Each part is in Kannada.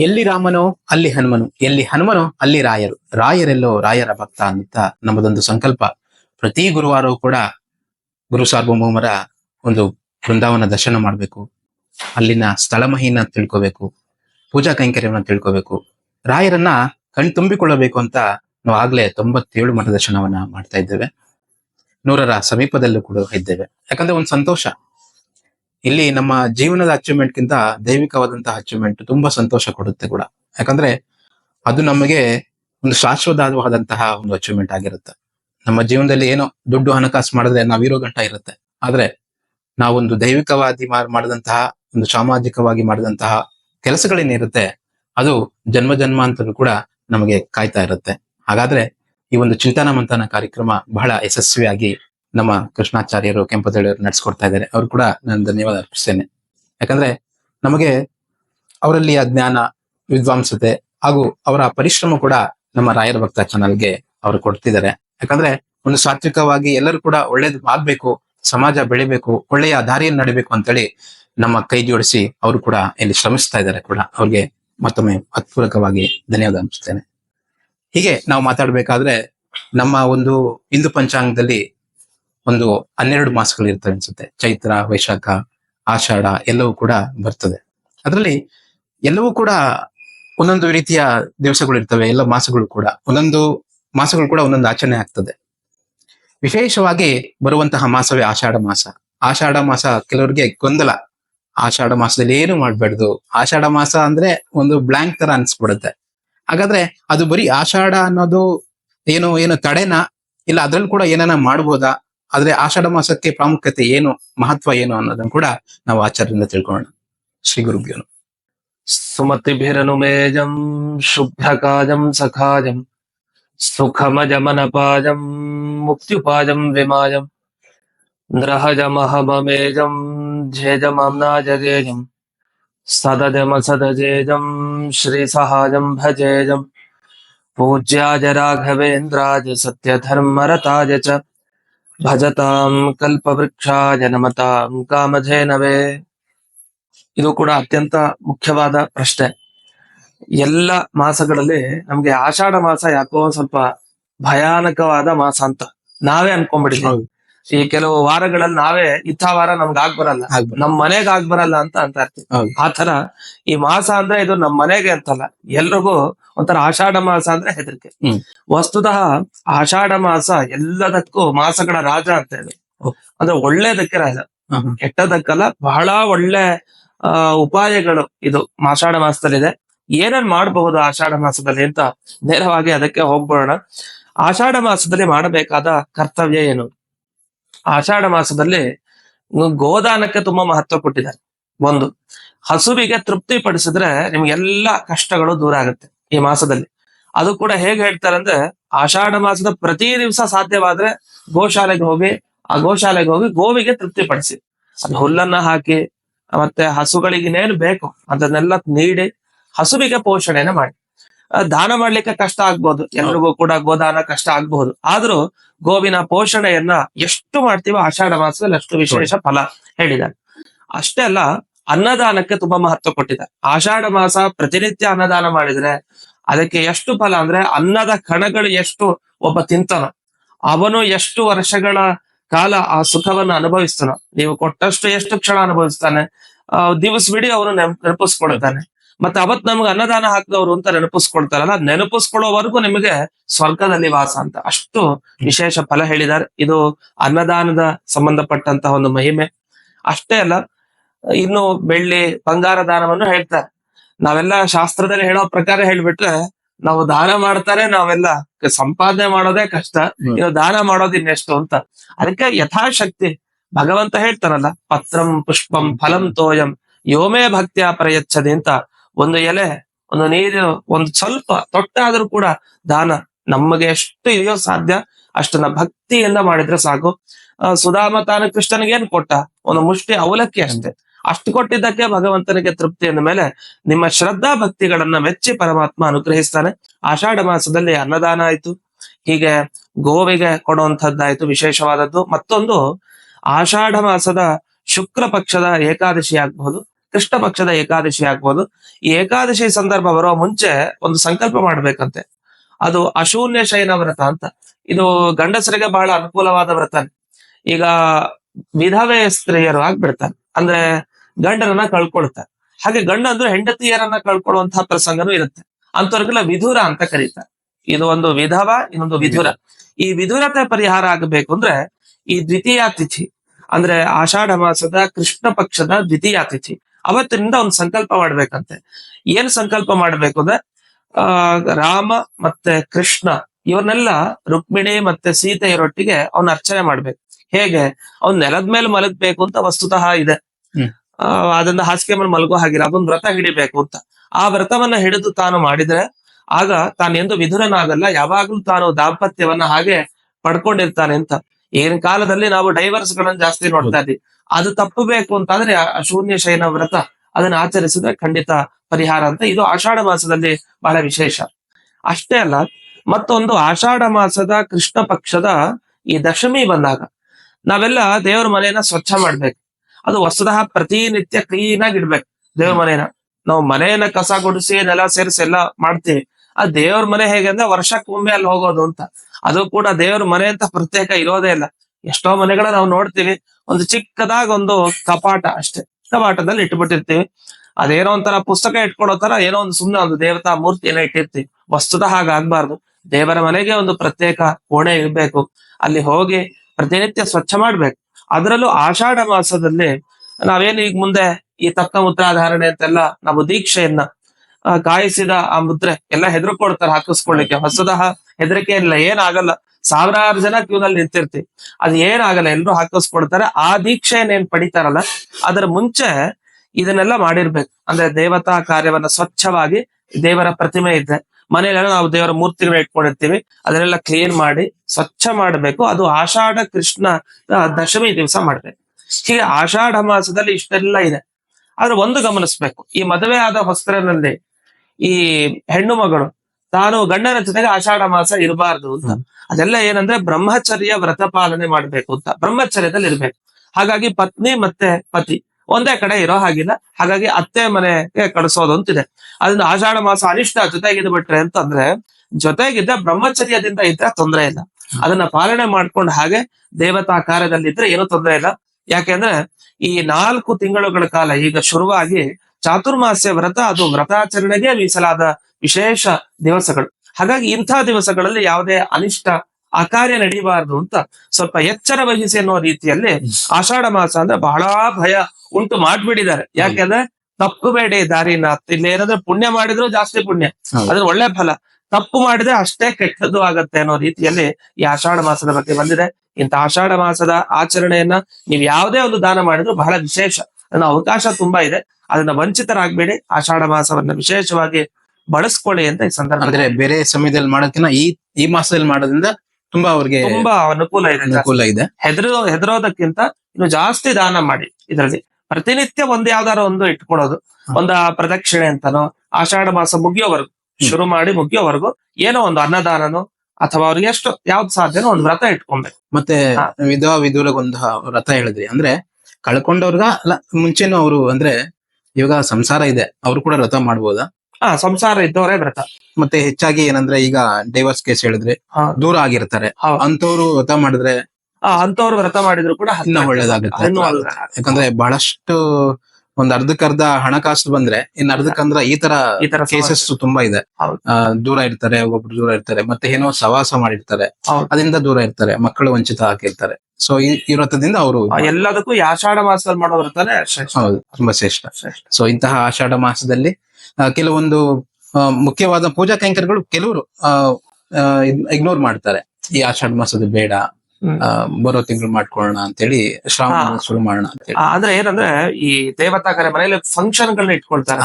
ಎಲ್ಲಿ ರಾಮನೋ, ಅಲ್ಲಿ ಹನುಮನು. ಎಲ್ಲಿ ಹನುಮನೋ, ಅಲ್ಲಿ ರಾಯರು. ರಾಯರೆಲ್ಲೋ ರಾಯರ ಭಕ್ತ ಅಂತ ನಮ್ಮದೊಂದು ಸಂಕಲ್ಪ. ಪ್ರತಿ ಗುರುವಾರವೂ ಕೂಡ ಗುರು ಸಾರ್ವಭೌಮರ ಒಂದು ಬೃಂದಾವನ ದರ್ಶನ ಮಾಡಬೇಕು. ಅಲ್ಲಿನ ಸ್ಥಳ ಮಹಿನ ತಿಳ್ಕೋಬೇಕು. ಪೂಜಾ ಕೈಂಕರ್ಯವನ್ನು ತಿಳ್ಕೋಬೇಕು. ರಾಯರನ್ನ ಕಣ್ ತುಂಬಿಕೊಳ್ಳಬೇಕು ಅಂತ ನಾವು ಆಗ್ಲೇ ತೊಂಬತ್ತೇಳು ಮಠ ದರ್ಶನವನ್ನ ಮಾಡ್ತಾ ಇದ್ದೇವೆ. ನೂರರ ಸಮೀಪದಲ್ಲೂ ಕೂಡ ಇದ್ದೇವೆ. ಯಾಕಂದ್ರೆ ಒಂದು ಸಂತೋಷ. ಇಲ್ಲಿ ನಮ್ಮ ಜೀವನದ ಅಚೀವ್ಮೆಂಟ್ಗಿಂತ ದೈವಿಕವಾದಂತಹ ಅಚೀವ್ಮೆಂಟ್ ತುಂಬಾ ಸಂತೋಷ ಕೊಡುತ್ತೆ ಕೂಡ. ಯಾಕಂದ್ರೆ ಅದು ನಮಗೆ ಒಂದು ಶಾಶ್ವತವಾದಂತಹ ಒಂದು ಅಚೀವ್ಮೆಂಟ್ ಆಗಿರುತ್ತೆ. ನಮ್ಮ ಜೀವನದಲ್ಲಿ ಏನೋ ದುಡ್ಡು ಹಣಕಾಸು ಮಾಡಿದ್ರೆ ನಾವಿರೋ ಗಂಟ ಇರುತ್ತೆ. ಆದ್ರೆ ನಾವೊಂದು ದೈವಿಕವಾಗಿ ಮಾಡ್- ಮಾಡಿದಂತಹ, ಒಂದು ಸಾಮಾಜಿಕವಾಗಿ ಮಾಡಿದಂತಹ ಕೆಲಸಗಳೇನಿರುತ್ತೆ, ಅದು ಜನ್ಮ ಜನ್ಮ ಅಂತಲೂ ಕೂಡ ನಮಗೆ ಕಾಯ್ತಾ ಇರುತ್ತೆ. ಹಾಗಾದ್ರೆ ಈ ಒಂದು ಚಿಂತನ ಮಂಥನ ಕಾರ್ಯಕ್ರಮ ಬಹಳ ಯಶಸ್ವಿಯಾಗಿ ನಮ್ಮ ಕೃಷ್ಣಾಚಾರ್ಯರು ಕೆಂಪದೇಳಿಯವರು ನಡೆಸ್ಕೊಡ್ತಾ ಇದ್ದಾರೆ. ಅವ್ರು ಕೂಡ ನಾನು ಧನ್ಯವಾದ ಅರ್ಪಿಸ್ತೇನೆ. ಯಾಕಂದ್ರೆ ನಮಗೆ ಅವರಲ್ಲಿ ಆ ಜ್ಞಾನ ವಿದ್ವಾಂಸತೆ ಹಾಗೂ ಅವರ ಪರಿಶ್ರಮ ಕೂಡ ನಮ್ಮ ರಾಯರ ಭಕ್ತ ಚಾನಲ್ಗೆ ಅವರು ಕೊಡ್ತಿದ್ದಾರೆ. ಯಾಕಂದ್ರೆ ಒಂದು ಸಾತ್ವಿಕವಾಗಿ ಎಲ್ಲರೂ ಕೂಡ ಒಳ್ಳೇದು ಆಗ್ಬೇಕು ಸಮಾಜ ಬೆಳಿಬೇಕು, ಒಳ್ಳೆಯ ದಾರಿಯನ್ನು ನಡಿಬೇಕು ಅಂತೇಳಿ ನಮ್ಮ ಕೈ ಜೋಡಿಸಿ ಅವರು ಕೂಡ ಇಲ್ಲಿ ಶ್ರಮಿಸ್ತಾ ಇದ್ದಾರೆ ಕೂಡ. ಅವ್ರಿಗೆ ಮತ್ತೊಮ್ಮೆ ಅತ್ಪೂರಕವಾಗಿ ಧನ್ಯವಾದ ಅನಿಸ್ತೇನೆ ಹೀಗೆ ನಾವು ಮಾತಾಡ್ಬೇಕಾದ್ರೆ ನಮ್ಮ ಒಂದು ಹಿಂದೂ ಪಂಚಾಂಗದಲ್ಲಿ ಒಂದು ಹನ್ನೆರಡು ಮಾಸಗಳು ಇರ್ತವೆ ಅನ್ಸುತ್ತೆ. ಚೈತ್ರ, ವೈಶಾಖ, ಆಷಾಢ ಎಲ್ಲವೂ ಕೂಡ ಬರ್ತದೆ. ಅದರಲ್ಲಿ ಎಲ್ಲವೂ ಕೂಡ ಒಂದೊಂದು ರೀತಿಯ ದಿವಸಗಳು ಇರ್ತವೆ, ಎಲ್ಲ ಮಾಸಗಳು ಕೂಡ. ಒಂದೊಂದು ಮಾಸಗಳು ಕೂಡ ಒಂದೊಂದು ಆಚರಣೆ ಆಗ್ತದೆ. ವಿಶೇಷವಾಗಿ ಬರುವಂತಹ ಮಾಸವೇ ಆಷಾಢ ಮಾಸ. ಆಷಾಢ ಮಾಸ ಕೆಲವರಿಗೆ ಗೊಂದಲ. ಆಷಾಢ ಮಾಸದಲ್ಲಿ ಏನು ಮಾಡ್ಬಾರ್ದು. ಆಷಾಢ ಮಾಸ ಅಂದ್ರೆ ಒಂದು ಬ್ಲಾಂಕ್ ತರ ಅನ್ಸ್ಬಿಡುತ್ತೆ. ಹಾಗಾದ್ರೆ ಅದು ಬರೀ ಆಷಾಢ ಅನ್ನೋದು ಏನು ಏನು ತಡೆನಾ? ಇಲ್ಲ ಅದ್ರಲ್ಲಿ ಕೂಡ ಏನನ್ನ ಮಾಡ್ಬೋದಾ? ಆದ್ರೆ ಆಷಾಢ ಮಾಸಕ್ಕೆ ಪ್ರಾಮುಖ್ಯತೆ ಏನು ಮಹತ್ವ ಏನು ಅನ್ನೋದನ್ನ ಕೂಡ ನಾವು ಆಚಾರ್ಯರಿಂದ ತಿಳ್ಕೊಳ್ಳೋಣ ಶ್ರೀ ಗುರುಭ್ಯೋನು ಸುಮತಿಭಿರನುಮೇಜಂ ಶುಭ್ರಕಾಜಂ ಸಖಾಜಂ ಸುಖಮಜಮನಪಾಜಂ ಮುಕ್ತ್ಯುಪಾಜಂ ವಿಮಾಜಂ ಗ್ರಹಜಮಹಮಮೇಜಂ ಝೇಜಮಾಮ್ನಾಜಗೇಜಂ ಸದಜಮಸದಜೇಜಂ ಶ್ರೀಸಹಾಜಂ ಭಜೇಜಂ ಪೂಜ್ಯಾಯ ರಾಘವೇಂದ್ರಾಯ ಸತ್ಯಧರ್ಮರತಾಯ ಚ ಭಜತಾಂ ಕಲ್ಪವೃಕ್ಷಾಯ ನಮತಾಂ ಕಾಮಧೇನವೇ. ಇದು ಕೂಡ ಅತ್ಯಂತ ಮುಖ್ಯವಾದ ಪ್ರಶ್ನೆ. ಎಲ್ಲ ಮಾಸಗಳಲ್ಲಿ ನಮ್ಗೆ ಆಷಾಢ ಮಾಸ ಯಾಕೋ ಸ್ವಲ್ಪ ಭಯಾನಕವಾದ ಮಾಸ ಅಂತ ನಾವೇ ಅನ್ಕೊಂಡ್ಬಿಟ್ಟಿದ್ವಿ ಈ ಕೆಲವು ವಾರಗಳಲ್ಲಿ ನಾವೇ ಇಂಥ ವಾರ ನಮ್ಗೆ ಆಗ್ ಬರಲ್ಲ. ನಮ್ ಮನೆಗ್ ಆಗ್ ಬರಲ್ಲ ಅಂತ ಅಂತ ಇರ್ತೀವಿ ಆತರ ಈ ಮಾಸ ಅಂದ್ರೆ ಇದು ನಮ್ ಮನೆಗೆ ಅಂತಲ್ಲ ಎಲ್ರಿಗೂ ಒಂಥರ ಆಷಾಢ ಮಾಸ ಅಂದ್ರೆ ಹೆದರಿಕೆ. ವಸ್ತುತಃ ಆಷಾಢ ಮಾಸ ಎಲ್ಲದಕ್ಕೂ ಮಾಸಗಳ ರಾಜ ಅಂತ ಹೇಳಿ. ಅಂದ್ರೆ ಒಳ್ಳೇದಕ್ಕೆ ರಾಜ. ಕೆಟ್ಟದಕ್ಕಲ್ಲ ಬಹಳ ಒಳ್ಳೆ ಉಪಾಯಗಳು ಇದು ಆಷಾಢ ಮಾಸದಲ್ಲಿದೆ. ಏನನ್ ಮಾಡಬಹುದು ಆಷಾಢ ಮಾಸದಲ್ಲಿ ಅಂತ ನೇರವಾಗಿ ಅದಕ್ಕೆ ಹೋಗ್ಬಿಡೋಣ ಆಷಾಢ ಮಾಸದಲ್ಲಿ ಮಾಡಬೇಕಾದ ಕರ್ತವ್ಯ ಏನು? ಆಷಾಢ ಮಾಸದಲ್ಲಿ ಗೋದಾನಕ್ಕೆ ತುಂಬಾ ಮಹತ್ವ ಕೊಟ್ಟಿದ್ದಾರೆ. ಒಂದು, ಹಸುವಿಗೆ ತೃಪ್ತಿ ಪಡಿಸಿದ್ರೆ ನಿಮ್ಗೆಲ್ಲ ಕಷ್ಟಗಳು ದೂರ ಆಗುತ್ತೆ ಈ ಮಾಸದಲ್ಲಿ. ಅದು ಕೂಡ ಹೇಗೆ ಹೇಳ್ತಾರೆ ಅಂದ್ರೆ, ಆಷಾಢ ಮಾಸದ ಪ್ರತಿ ದಿವಸ ಸಾಧ್ಯವಾದ್ರೆ ಗೋಶಾಲೆಗೆ ಹೋಗಿ, ಆ ಗೋಶಾಲೆಗೆ ಹೋಗಿ ಗೋವಿಗೆ ತೃಪ್ತಿ ಪಡಿಸಿ. ಅದು ಹುಲ್ಲನ್ನ ಹಾಕಿ, ಮತ್ತೆ ಹಸುಗಳಿಗೆ ಬೇಕು, ಅದನ್ನೆಲ್ಲ ನೀಡಿ ಹಸುವಿಗೆ ಪೋಷಣೆಯನ್ನು ಮಾಡಿ. ದಾನ ಮಾಡ್ಲಿಕ್ಕೆ ಕಷ್ಟ ಆಗ್ಬಹುದು ಎಲ್ರಿಗೂ ಕೂಡ ಗೋದಾನ ಕಷ್ಟ ಆಗ್ಬಹುದು ಆದ್ರೂ ಗೋವಿನ ಪೋಷಣೆಯನ್ನ ಎಷ್ಟು ಮಾಡ್ತೀವೋ ಆಷಾಢ ಮಾಸದಲ್ಲಿ ಅಷ್ಟು ವಿಶೇಷ ಫಲ ಹೇಳಿದ್ದಾರೆ. ಅಷ್ಟೇ ಅಲ್ಲ ಅನ್ನದಾನಕ್ಕೆ ತುಂಬಾ ಮಹತ್ವ ಕೊಟ್ಟಿದ್ದಾರೆ. ಆಷಾಢ ಮಾಸ ಪ್ರತಿನಿತ್ಯ ಅನ್ನದಾನ ಮಾಡಿದ್ರೆ ಅದಕ್ಕೆ ಎಷ್ಟು ಫಲ ಅಂದ್ರೆ ಅನ್ನದ ಕಣಗಳು ಎಷ್ಟು ಒಬ್ಬ ತಿಂತನ ಅವನು ಎಷ್ಟು ವರ್ಷಗಳ ಕಾಲ ಆ ಸುಖವನ್ನ ಅನುಭವಿಸ್ತಾನ ನೀವು ಕೊಟ್ಟಷ್ಟು ಎಷ್ಟು ಕ್ಷಣ ಅನುಭವಿಸ್ತಾನೆ ದಿವಸ ಬಿಡಿ ಅವನು ನೆನಪ್ ನೆನಪಿಸ್ಕೊಳ್ತಾನೆ. ಮತ್ತೆ ಅವತ್ ನಮ್ಗೆ ಅನ್ನದಾನ ಹಾಕಿದವರು ಅಂತ ನೆನಪಿಸ್ಕೊಳ್ತಾರಲ್ಲ ನೆನಪಿಸ್ಕೊಳ್ಳೋವರೆಗೂ ನಿಮಗೆ ಸ್ವರ್ಗದಲ್ಲಿ ವಾಸ ಅಂತ ಅಷ್ಟು ವಿಶೇಷ ಫಲ ಹೇಳಿದ್ದಾರೆ. ಇದು ಅನ್ನದಾನದ ಸಂಬಂಧಪಟ್ಟಂತಹ ಒಂದು ಮಹಿಮೆ. ಅಷ್ಟೇ ಅಲ್ಲ ಇನ್ನು ಬೆಳ್ಳಿ ಬಂಗಾರ ದಾನವನ್ನು ಹೇಳ್ತಾರೆ. ನಾವೆಲ್ಲ ಶಾಸ್ತ್ರದಲ್ಲಿ ಹೇಳೋ ಪ್ರಕಾರ ಹೇಳ್ಬಿಟ್ರೆ ನಾವು ದಾನ ಮಾಡ್ತಾರೆ ನಾವೆಲ್ಲ ಸಂಪಾದನೆ ಮಾಡೋದೇ ಕಷ್ಟ. ಇನ್ನು ದಾನ ಮಾಡೋದು ಇನ್ನೆಷ್ಟು ಅಂತ. ಅದಕ್ಕೆ ಯಥಾಶಕ್ತಿ ಭಗವಂತ ಹೇಳ್ತಾರಲ್ಲ ಪತ್ರಂ ಪುಷ್ಪಂ ಫಲಂ ತೋಯಂ ಯೋಮೇ ಭಕ್ತಿಯ ಪ್ರಯಚ್ಛದೆ ಅಂತ. ಒಂದು ಎಲೆ, ಒಂದು ನೀರು, ಒಂದು ಸ್ವಲ್ಪ ತೊಟ್ಟಾದರೂ ಕೂಡ ದಾನ ನಮಗೆ ಎಷ್ಟು ಇದೆಯೋ ಸಾಧ್ಯ, ಅಷ್ಟನ್ನ ಭಕ್ತಿಯಿಂದ ಮಾಡಿದ್ರೆ ಸಾಕು. ಸುಧಾಮ ತಾನು ಕೃಷ್ಣನಿಗೆ ಏನ್ ಕೊಟ್ಟ? ಒಂದು ಮುಷ್ಟಿ ಅವಲಕ್ಕಿ ಅಷ್ಟೇ. ಅಷ್ಟು ಕೊಟ್ಟಿದ್ದಕ್ಕೆ ಭಗವಂತನಿಗೆ ತೃಪ್ತಿ ಅಂದ ಮೇಲೆ ನಿಮ್ಮ ಶ್ರದ್ಧಾ ಭಕ್ತಿಗಳನ್ನ ಮೆಚ್ಚಿ ಪರಮಾತ್ಮ ಅನುಗ್ರಹಿಸ್ತಾನೆ. ಆಷಾಢ ಮಾಸದಲ್ಲಿ ಅನ್ನದಾನ ಆಯ್ತು. ಹೀಗೆ ಗೋವಿಗೆ ಕೊಡುವಂತದ್ದಾಯ್ತು ವಿಶೇಷವಾದದ್ದು. ಮತ್ತೊಂದು ಆಷಾಢ ಮಾಸದ ಶುಕ್ರ ಪಕ್ಷದ ಏಕಾದಶಿ ಆಗ್ಬಹುದು. ಕೃಷ್ಣ ಪಕ್ಷದ ಏಕಾದಶಿ ಆಗ್ಬೋದು. ಈ ಏಕಾದಶಿ ಸಂದರ್ಭ ಬರುವ ಮುಂಚೆ ಒಂದು ಸಂಕಲ್ಪ ಮಾಡ್ಬೇಕಂತೆ. ಅದು ಅಶೂನ್ಯ ಶಯನ ವ್ರತ ಅಂತ. ಇದು ಗಂಡಸರಿಗೆ ಬಹಳ ಅನುಕೂಲವಾದ ವ್ರತ. ಈಗ ವಿಧವೆ ಸ್ತ್ರೀಯರು ಆಗ್ಬಿಡ್ತಾರೆ. ಅಂದ್ರೆ ಗಂಡರನ್ನ ಕಳ್ಕೊಳ್ತಾರೆ. ಹಾಗೆ ಗಂಡ ಅಂದ್ರೆ ಹೆಂಡತಿಯರನ್ನ ಕಳ್ಕೊಳ್ಳುವಂತಹ ಪ್ರಸಂಗನೂ ಇರುತ್ತೆ. ಅಂತವ್ರಿಗೆಲ್ಲ ವಿಧುರ ಅಂತ ಕರೀತಾರೆ. ಇದು ಒಂದು ವಿಧವ, ಇನ್ನೊಂದು ವಿಧುರ. ಈ ವಿಧುರತೆ ಪರಿಹಾರ ಆಗಬೇಕು ಅಂದ್ರೆ ಈ ದ್ವಿತೀಯ ತಿಥಿ. ಅಂದ್ರೆ ಆಷಾಢ ಮಾಸದ ಕೃಷ್ಣ ಪಕ್ಷದ ದ್ವಿತೀಯ ತಿಥಿ. ಅವತ್ತಿನಿಂದ ಒಂದು ಸಂಕಲ್ಪ ಮಾಡ್ಬೇಕಂತೆ. ಏನ್ ಸಂಕಲ್ಪ ಮಾಡ್ಬೇಕು ಅಂದ್ರೆ ಆ ರಾಮ ಮತ್ತೆ ಕೃಷ್ಣ ಇವನ್ನೆಲ್ಲ ರುಕ್ಮಿಣಿ ಮತ್ತೆ ಸೀತೆಯರೊಟ್ಟಿಗೆ ಅವನ ಅರ್ಚನೆ ಮಾಡ್ಬೇಕು. ಹೇಗೆ? ಅವ್ನ್ ನೆಲದ ಮೇಲೆ ಮಲಗ್ಬೇಕು ಅಂತ ವಸ್ತುತಃ ಇದೆ. ಆ ಅದನ್ನ ಹಾಸಿಗೆ ಮೇಲೆ ಮಲಗೋ ಹಾಗಿಲ್ಲ ಅದೊಂದು ವ್ರತ ಹಿಡಿಬೇಕು ಅಂತ. ಆ ವ್ರತವನ್ನ ಹಿಡಿದು ತಾನು ಮಾಡಿದ್ರೆ ಆಗ ತಾನು ಎಂದು ವಿಧುರನಾಗಲ್ಲ ಯಾವಾಗ್ಲೂ ತಾನು ದಾಂಪತ್ಯವನ್ನ ಹಾಗೆ ಪಡ್ಕೊಂಡಿರ್ತಾನೆ ಅಂತ. ಏನ್ ಕಾಲದಲ್ಲಿ ನಾವು ಡೈವರ್ಸ್ ಗಳನ್ನ ಜಾಸ್ತಿ ನೋಡ್ತಾ ಇದ್ವಿ ಅದು ತಪ್ಪಬೇಕು ಅಂತಂದ್ರೆ ಶೂನ್ಯ ಶಯನ ವ್ರತ ಅದನ್ನ ಆಚರಿಸಿದ್ರೆ ಖಂಡಿತ ಪರಿಹಾರ ಅಂತ. ಇದು ಆಷಾಢ ಮಾಸದಲ್ಲಿ ಬಹಳ ವಿಶೇಷ. ಅಷ್ಟೇ ಅಲ್ಲ, ಮತ್ತೊಂದು ಆಷಾಢ ಮಾಸದ ಕೃಷ್ಣ ಪಕ್ಷದ ಈ ದಶಮಿ ಬಂದಾಗ ನಾವೆಲ್ಲ ದೇವರ ಮನೆಯನ್ನ ಸ್ವಚ್ಛ ಮಾಡ್ಬೇಕು. ಅದು ವಸ್ತುತಃ ಪ್ರತಿನಿತ್ಯ ಕ್ಲೀನ್ ಆಗಿ ಇಡ್ಬೇಕು. ದೇವ್ರ ಮನೆಯನ್ನ. ನಾವು ಮನೆಯನ್ನ ಕಸ ಗುಡಿಸಿ, ನೆಲ ಸೇರಿಸಿ ಎಲ್ಲ ಮಾಡ್ತೀವಿ. ಆ ದೇವ್ರ ಮನೆ ಹೇಗೆ ಅಂದ್ರೆ ವರ್ಷಕ್ಕೊಮ್ಮೆ ಅಲ್ಲಿ ಹೋಗೋದು ಅಂತ. ಅದು ಕೂಡ ದೇವ್ರ ಮನೆ ಅಂತ ಪ್ರತ್ಯೇಕ ಇರೋದೇ ಇಲ್ಲ. ಎಷ್ಟೋ ಮನೆಗಳ ನಾವು ನೋಡ್ತೀವಿ. ಒಂದು ಚಿಕ್ಕದಾಗಿ ಒಂದು ಕಪಾಟ ಅಷ್ಟೇ. ಕಪಾಟದಲ್ಲಿ ಇಟ್ಬಿಟ್ಟಿರ್ತೀವಿ. ಅದೇನೋ ಒಂಥರ ಪುಸ್ತಕ ಇಟ್ಕೊಳ್ಳೋ ತರ ಏನೋ ಒಂದು ಸುಮ್ಮನೆ ಒಂದು ದೇವತಾ ಮೂರ್ತಿಯನ್ನ ಇಟ್ಟಿರ್ತೀವಿ. ವಸ್ತುತ ಹಾಗಾಗ್ಬಾರ್ದು ದೇವರ ಮನೆಗೆ ಒಂದು ಪ್ರತ್ಯೇಕ ಕೋಣೆ ಇರ್ಬೇಕು. ಅಲ್ಲಿ ಹೋಗಿ ಪ್ರತಿನಿತ್ಯ ಸ್ವಚ್ಛ ಮಾಡ್ಬೇಕು. ಅದರಲ್ಲೂ ಆಷಾಢ ಮಾಸದಲ್ಲಿ ನಾವೇನು ಈಗ ಮುಂದೆ ಈ ತಕ್ಕ ಮುದ್ರಾಧಾರಣೆ ಅಂತೆಲ್ಲ ನಾವು ದೀಕ್ಷೆಯನ್ನ ಕಾಯಿಸಿದ ಆ ಮುದ್ರೆ ಎಲ್ಲ ಹೆದರ್ಕೊಡ್ತಾರೆ ಹಾಕಿಸ್ಕೊಳ್ಳಿಕ್ಕೆ. ಹೊಸದಹ ಹೆದರಿಕೆ ಇಲ್ಲ ಏನಾಗಲ್ಲ. ಸಾವಿರಾರು ಜನ ಕ್ಯೂನಲ್ಲಿ ನಿಂತಿರ್ತೀವಿ. ಅದು ಏನಾಗಲ್ಲ, ಎಲ್ರು ಹಾಕಿಸ್ಕೊಡ್ತಾರೆ. ಆ ದೀಕ್ಷೆಯನ್ನ ಏನ್ ಪಡಿತಾರಲ್ಲ, ಅದರ ಮುಂಚೆ ಇದನ್ನೆಲ್ಲ ಮಾಡಿರ್ಬೇಕು. ಅಂದ್ರೆ ದೇವತಾ ಕಾರ್ಯವನ್ನ ಸ್ವಚ್ಛವಾಗಿ ದೇವರ ಪ್ರತಿಮೆ ಇದೆ. ಮನೆಯಲ್ಲೆಲ್ಲ ನಾವು ದೇವರ ಮೂರ್ತಿಗಳನ್ನ ಇಟ್ಕೊಂಡಿರ್ತೀವಿ. ಅದನ್ನೆಲ್ಲ ಕ್ಲೀನ್ ಮಾಡಿ ಸ್ವಚ್ಛ ಮಾಡಬೇಕು. ಅದು ಆಷಾಢ ಕೃಷ್ಣ ದಶಮಿ ದಿವಸ ಮಾಡ್ಬೇಕು. ಹೀಗೆ ಆಷಾಢ ಮಾಸದಲ್ಲಿ ಇಷ್ಟೆಲ್ಲ ಇದೆ. ಆದ್ರೆ ಒಂದು ಗಮನಿಸ್ಬೇಕು. ಈ ಮದುವೆ ಆದ ಹೊಸ್ತರನಲ್ಲಿ ಈ ಹೆಣ್ಣು ಮಗಳು ತಾನು ಗಂಡನ ಜೊತೆಗೆ ಆಷಾಢ ಮಾಸ ಇರಬಾರ್ದು ಅಂತ. ಅದೆಲ್ಲ ಏನಂದ್ರೆ ಬ್ರಹ್ಮಚರ್ಯ ವ್ರತ ಪಾಲನೆ ಮಾಡ್ಬೇಕು ಅಂತ. ಬ್ರಹ್ಮಚರ್ಯದಲ್ಲಿ ಇರ್ಬೇಕು. ಹಾಗಾಗಿ ಪತ್ನಿ ಮತ್ತೆ ಪತಿ ಒಂದೇ ಕಡೆ ಇರೋ ಹಾಗಿಲ್ಲ. ಹಾಗಾಗಿ ಅತ್ತೆ ಮನೆಗೆ ಕಳಿಸೋದು ಅಂತಿದೆ. ಅದನ್ನ ಆಷಾಢ ಮಾಸ ಅನಿಷ್ಟ ಜೊತೆಗಿದ್ ಬಿಟ್ರೆ ಅಂತಂದ್ರೆ ಜೊತೆಗಿದ್ದ ಬ್ರಹ್ಮಚರ್ಯದಿಂದ ಇದ್ರೆ ತೊಂದರೆ ಇಲ್ಲ. ಅದನ್ನ ಪಾಲನೆ ಮಾಡ್ಕೊಂಡು ಹಾಗೆ ದೇವತಾ ಕಾರ್ಯದಲ್ಲಿ ಇದ್ರೆ ಏನೂ ತೊಂದರೆ ಇಲ್ಲ. ಯಾಕೆಂದ್ರೆ ಈ ನಾಲ್ಕು ತಿಂಗಳುಗಳ ಕಾಲ ಈಗ ಶುರುವಾಗಿ ಚಾತುರ್ಮಾಸ್ಯ ವ್ರತ ಅದು ವ್ರತಾಚರಣೆಗೆ ಮೀಸಲಾದ ವಿಶೇಷ ದಿವಸಗಳು. ಹಾಗಾಗಿ ಇಂಥ ದಿವಸಗಳಲ್ಲಿ ಯಾವುದೇ ಅನಿಷ್ಟ ಅಕಾರ್ಯ ನಡೀಬಾರದು ಅಂತ ಸ್ವಲ್ಪ ಎಚ್ಚರ ವಹಿಸಿ ಅನ್ನೋ ರೀತಿಯಲ್ಲಿ ಆಷಾಢ ಮಾಸ ಅಂದ್ರೆ ಬಹಳ ಭಯ ಉಂಟು ಮಾಡ್ಬಿಟ್ಟಿದ್ದಾರೆ. ಯಾಕೆಂದ್ರೆ ತಪ್ಪಬೇಡಿ ದಾರಿನ. ಇಲ್ಲಿ ಏನಂದ್ರೆ ಪುಣ್ಯ ಮಾಡಿದ್ರು ಜಾಸ್ತಿ ಪುಣ್ಯ. ಅದ್ರ ಒಳ್ಳೆ ಫಲ. ತಪ್ಪು ಮಾಡಿದ್ರೆ ಅಷ್ಟೇ ಕೆಟ್ಟದ್ದು ಆಗತ್ತೆ ಅನ್ನೋ ರೀತಿಯಲ್ಲಿ ಈ ಆಷಾಢ ಮಾಸದ ಬಗ್ಗೆ ಬಂದಿದೆ. ಇಂಥ ಆಷಾಢ ಮಾಸದ ಆಚರಣೆಯನ್ನ ನೀವು ಯಾವುದೇ ಒಂದು ದಾನ ಮಾಡಿದ್ರು ಬಹಳ ವಿಶೇಷ ಅದನ್ನ ಅವಕಾಶ ತುಂಬಾ ಇದೆ. ಅದನ್ನ ವಂಚಿತರಾಗಬೇಡಿ. ಆಷಾಢ ಮಾಸವನ್ನ ವಿಶೇಷವಾಗಿ ಬಳಸ್ಕೊಳ್ಳಿ ಅಂತ ಈ ಸಂದರ್ಭ ಅಂದ್ರೆ ಬೇರೆ ಸಮಯದಲ್ಲಿ ಮಾಡೋದಕ್ಕಿಂತ ಈ ಈ ಮಾಸದಲ್ಲಿ ಮಾಡೋದ್ರಿಂದ ತುಂಬಾ ಅವ್ರಿಗೆ ತುಂಬಾ ಅನುಕೂಲ ಇದೆ. ಅನುಕೂಲ ಇದೆ. ಹೆದರೋ ಹೆದರೋದಕ್ಕಿಂತ ಇನ್ನು ಜಾಸ್ತಿ ದಾನ ಮಾಡಿ ಇದರಲ್ಲಿ. ಪ್ರತಿನಿತ್ಯ ಒಂದ್ ಯಾವ್ದಾರ ಒಂದು ಇಟ್ಕೊಳೋದು ಒಂದ ಪ್ರದಕ್ಷಿಣೆ ಅಂತನೋ ಆಷಾಢ ಮಾಸ ಮುಗಿಯೋವರೆಗೂ ಶುರು ಮಾಡಿ ಮುಗಿಯೋವರೆಗೂ ಏನೋ ಒಂದು ಅನ್ನದಾನನೋ ಅಥವಾ ಅವ್ರಿಗೆ ಎಷ್ಟು ಯಾವ್ದು ಸಾಧ್ಯನೋ ಒಂದು ವ್ರತ ಇಟ್ಕೊಬೇಕು. ಮತ್ತೆ. ವಿಧವಾ ವಿಧುರಗ ಒಂದು ವ್ರತ ಹೇಳಿದ್ರಿ. ಅಂದ್ರೆ ಕಳ್ಕೊಂಡವ್ರಿಗ ಅಲ್ಲ ಮುಂಚೆನೂ ಅವರು ಅಂದ್ರೆ ಇವಾಗ ಸಂಸಾರ ಇದೆ. ಅವ್ರು ಕೂಡ ವ್ರತ ಮಾಡ್ಬೋದಾ? ಹಾ ಸಂಸಾರ ಇದ್ದವರೇ ವ್ರತ ಮತ್ತೆ ಹೆಚ್ಚಾಗಿ ಏನಂದ್ರೆ ಈಗ ಡೈವರ್ಸ್ ಕೇಸ್ ಹೇಳಿದ್ರೆ ಹಾ. ದೂರ ಆಗಿರ್ತಾರೆ ಹೌದು. ಅಂತವ್ರು ವ್ರತ ಮಾಡಿದ್ರೆ ಆ ಅಂತವ್ರು ವ್ರತ ಮಾಡಿದ್ರು ಕೂಡ ಇನ್ನ ಒಳ್ಳೇದಾಗುತ್ತೆ. ಯಾಕಂದ್ರೆ ಬಹಳಷ್ಟು ಒಂದ್ ಅರ್ಧಕ್ಕರ್ಧ ಹಣಕಾಸು ಬಂದ್ರೆ ಇನ್ ಅರ್ಧಕ್ಕಂದ್ರ ಈ ತರ ಈ ತರ ಕೇಸಸ್ ತುಂಬಾ ಇದೆ. ದೂರ ಇರ್ತಾರೆ ಒಬ್ರು ದೂರ ಇರ್ತಾರೆ ಮತ್ತೆ ಏನೋ ಸವಾಸ ಮಾಡಿರ್ತಾರೆ. ಅದರಿಂದ ದೂರ ಇರ್ತಾರೆ ಮಕ್ಕಳು ವಂಚಿತ ಹಾಕಿರ್ತಾರೆ. ಸೊ ವ್ರತದಿಂದ ಅವರು ಎಲ್ಲದಕ್ಕೂ ಆಷಾಢ ಮಾಸದಲ್ಲಿ ಮಾಡೋದ್ರ ತಾನೆ ಹೌದು ತುಂಬಾ ಶ್ರೇಷ್ಠ. ಸೊ ಇಂತಹ ಆಷಾಢ ಮಾಸದಲ್ಲಿ ಕೆಲವೊಂದು ಆ, ಮುಖ್ಯವಾದ ಪೂಜಾ ಕೈಂಕರ್ಯಗಳು ಕೆಲವರು ಇಗ್ನೋರ್ ಮಾಡ್ತಾರೆ. ಈ ಆಷಾಢ ಮಾಸದ ಬೇಡ ಬರೋ ತಿಂಗಳು ಮಾಡ್ಕೊಳ್ಳೋಣ ಅಂತೇಳಿ ಶ್ರಾವಣ. ಶುರು ಮಾಡೋಣ ಅಂತ ಹೇಳಿ. ಅಂದ್ರೆ ಏನಂದ್ರೆ ಈ ದೇವತಾ ಕರೆ ಮನೆಯಲ್ಲಿ ಫಂಕ್ಷನ್ ಗಳನ್ನ ಇಟ್ಕೊಳ್ತಾರೆ.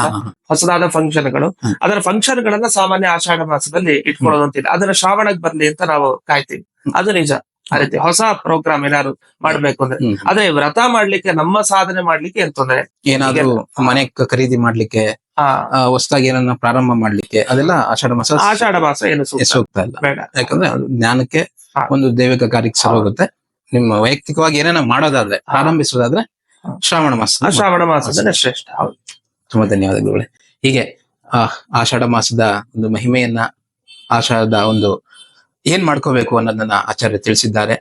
ಹೊಸದಾದ ಫಂಕ್ಷನ್ಗಳು. ಅದರ ಫಂಕ್ಷನ್ ಗಳನ್ನ ಸಾಮಾನ್ಯ ಆಷಾಢ ಮಾಸದಲ್ಲಿ ಇಟ್ಕೊಳ್ಳೋದು ಅಂತಿಲ್ಲ ಅದನ್ನ ಶ್ರಾವಣಕ್ಕೆ ಬರ್ಲಿ ಅಂತ ನಾವು ಕಾಯ್ತೀವಿ. ಅದು ನಿಜ. ಆ ರೀತಿ ಹೊಸ ಪ್ರೋಗ್ರಾಮ್ ಏನಾದ್ರು ಮಾಡ್ಬೇಕು ಅಂದ್ರೆ. ಅದೇ ವ್ರತ ಮಾಡ್ಲಿಕ್ಕೆ ನಮ್ಮ ಸಾಧನೆ ಮಾಡ್ಲಿಕ್ಕೆ ಅಂತಂದ್ರೆ ಏನಾದ್ರು ಏನಾದ್ರೂ ಮನೆ ಖರೀದಿ ಮಾಡ್ಲಿಕ್ಕೆ ಆ ಹೊಸದಾಗಿ ಏನನ್ನ ಪ್ರಾರಂಭ ಮಾಡ್ಲಿಕ್ಕೆ ಅದೆಲ್ಲ ಆಷಾಢ ಮಾಸ ಆಷಾಢ ಮಾಸ ಏನು ಸೂಕ್ತ? ಇಲ್ಲ. ಬೇಡ. ಯಾಕಂದ್ರೆ ಜ್ಞಾನಕ್ಕೆ. ಒಂದು ದೈವಿಕ ಕಾರ್ಯಕ್ಕೆ ಸರಿ ಹೋಗುತ್ತೆ. ನಿಮ್ಮ ವೈಯಕ್ತಿಕವಾಗಿ ಏನೇನ ಮಾಡೋದಾದ್ರೆ ಆರಂಭಿಸೋದಾದ್ರೆ ಶ್ರಾವಣ ಮಾಸ ಆ ಶ್ರಾವಣ ಮಾಸದಲ್ಲಿ ಶ್ರೇಷ್ಠ ಹೌದು. ತುಂಬಾ ಧನ್ಯವಾದಗಳು ಹೀಗೆ ಆ ಆಷಾಢ ಮಾಸದ ಒಂದು ಮಹಿಮೆಯನ್ನ ಆಷಾಢದ ಒಂದು ಏನ್ ಮಾಡ್ಕೋಬೇಕು ಅನ್ನೋದನ್ನ ಆಚಾರ್ಯ ತಿಳಿಸಿದ್ದಾರೆ.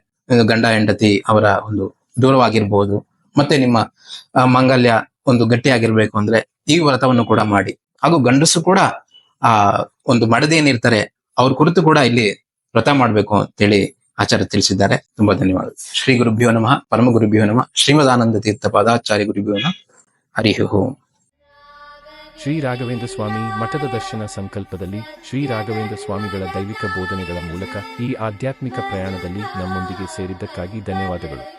ಗಂಡ ಹೆಂಡತಿ ಅವರ ಒಂದು ದೂರವಾಗಿರ್ಬೋದು ಮತ್ತೆ ನಿಮ್ಮ ಮಾಂಗಲ್ಯ ಒಂದು ಗಟ್ಟಿಯಾಗಿರ್ಬೇಕು ಅಂದ್ರೆ ಈ ವ್ರತವನ್ನು ಕೂಡ ಮಾಡಿ. ಹಾಗೂ ಗಂಡಸು ಕೂಡ ಆ ಒಂದು ಮಡದೇನಿರ್ತಾರೆ ಅವ್ರ ಕುರಿತು ಕೂಡ ಇಲ್ಲಿ ವ್ರತ ಮಾಡ್ಬೇಕು ಅಂತೇಳಿ ಆಚಾರ್ಯ ತಿಳಿಸಿದ್ದಾರೆ. ತುಂಬಾ ಧನ್ಯವಾದ ಶ್ರೀ ಗುರುಭ್ಯೋ ನಮಃ. ಪರಮ ಗುರುಭ್ಯೋ ನಮಃ. ಶ್ರೀಮದಾನಂದ ತೀರ್ಥ ಪಾದಾಚಾರ್ಯ ಗುರುಭ್ಯೋ ನಮಃ. ಹರಿ ಶ್ರೀ ರಾಘವೇಂದ್ರ ಸ್ವಾಮಿ ಮಠದ ದರ್ಶನ ಸಂಕಲ್ಪದಲ್ಲಿ ಶ್ರೀ ರಾಘವೇಂದ್ರ ಸ್ವಾಮಿಗಳ ದೈವಿಕ ಬೋಧನೆಗಳ ಮೂಲಕ ಈ ಆಧ್ಯಾತ್ಮಿಕ ಪ್ರಯಾಣದಲ್ಲಿ ನಮ್ಮೊಂದಿಗೆ ಸೇರಿದ್ದಕ್ಕಾಗಿ ಧನ್ಯವಾದಗಳು.